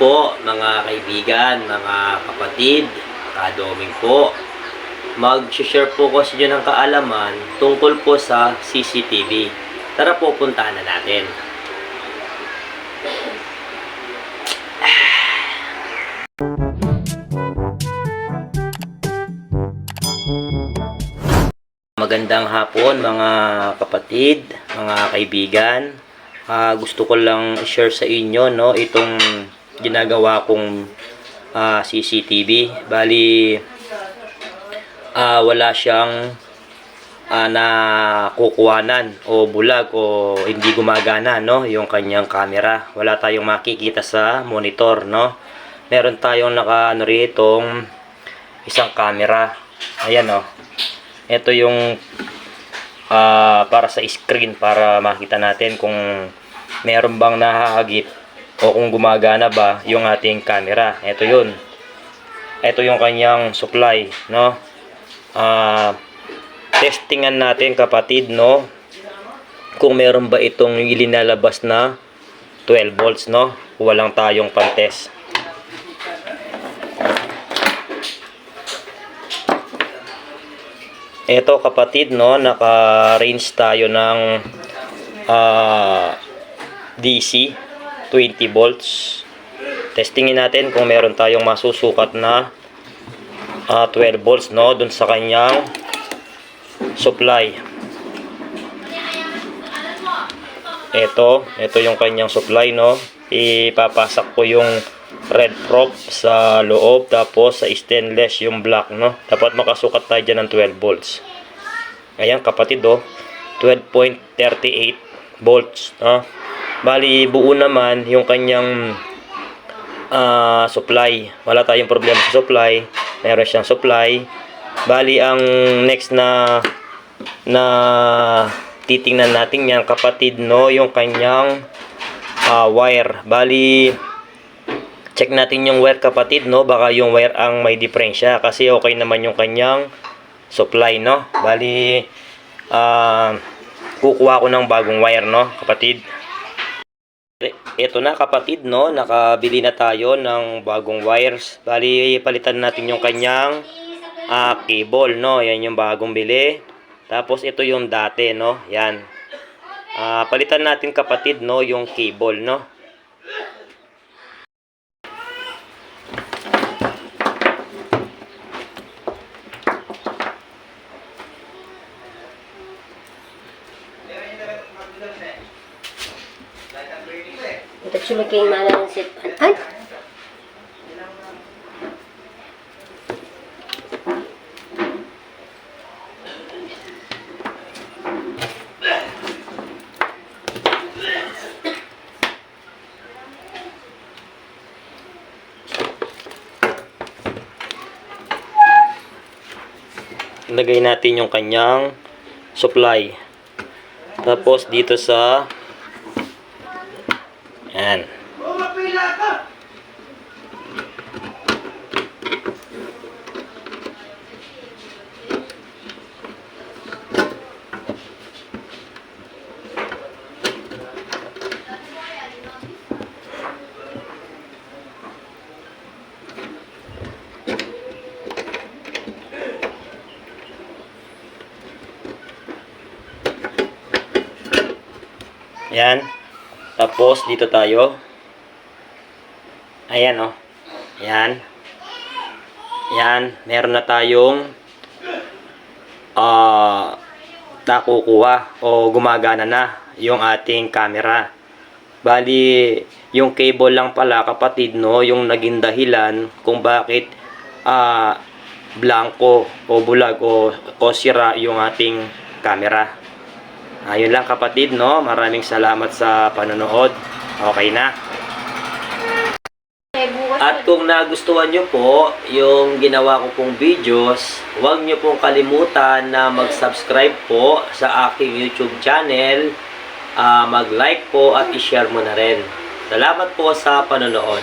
po mga kaibigan, mga kapatid, kadoming po. Mag-share po ko sa inyo ng kaalaman tungkol po sa CCTV. Tara po, puntahan na natin. Magandang hapon mga kapatid, mga kaibigan. Ah, gusto ko lang i-share sa inyo no itong ginagawa kong ah, CCTV. Bali ah, wala siyang ah, nakukuhanan o bulag o hindi gumagana no yung kanyang camera. Wala tayong makikita sa monitor no. Meron tayong naka ano ritong isang camera. Ayan no. Ito yung ah, para sa screen para makita natin kung meron bang nahahagip o kung gumagana ba yung ating camera. Ito yun. Ito yung kanyang supply, no? Ah, testingan natin kapatid, no? Kung meron ba itong ilinalabas na 12 volts, no? Walang tayong pantest. Ito kapatid no, naka-range tayo ng ah, DC 20 volts. Testingin natin kung meron tayong masusukat na ah, 12 volts no dun sa kanyang supply. Ito, ito yung kanyang supply no. Ipapasak ko yung red prop sa loob tapos sa stainless yung black no. Dapat makasukat tayo dyan ng 12 volts. Ayan kapatid oh. 12.38 volts no. Bali buo naman yung kanyang ah, supply. Wala tayong problema sa supply. Meron siyang supply. Bali ang next na na titingnan natin yan kapatid no yung kanyang ah, wire. Bali check natin yung wire kapatid no? Baka yung wire ang may diferensya kasi okay naman yung kanyang supply no? Bali ah kukuha ko ng bagong wire no kapatid. Ito na kapatid no? Nakabili na tayo ng bagong wires. Bali palitan natin yung kanyang ah, cable no? Yan yung bagong bili. Tapos ito yung dati no? Yan. Ah, palitan natin kapatid no? Yung cable no Sumiking malang sip. Ay! lagay natin yung kanyang supply. Tapos dito sa yan. Yan. Tapos dito tayo. Ayan oh. Yan. Yan, meron na tayong ah nakukuha o gumagana na yung ating camera. Bali, yung cable lang pala kapatid no, yung naging dahilan kung bakit ah blanco o bulag o, o sira yung ating camera. Ayun lang kapatid no, maraming salamat sa panonood. Okay na. Eh, At kung nagustuhan nyo po yung ginawa ko pong videos, huwag nyo pong kalimutan na mag-subscribe po sa aking YouTube channel, ah, mag-like po at i-share mo na rin. Salamat po sa panonood.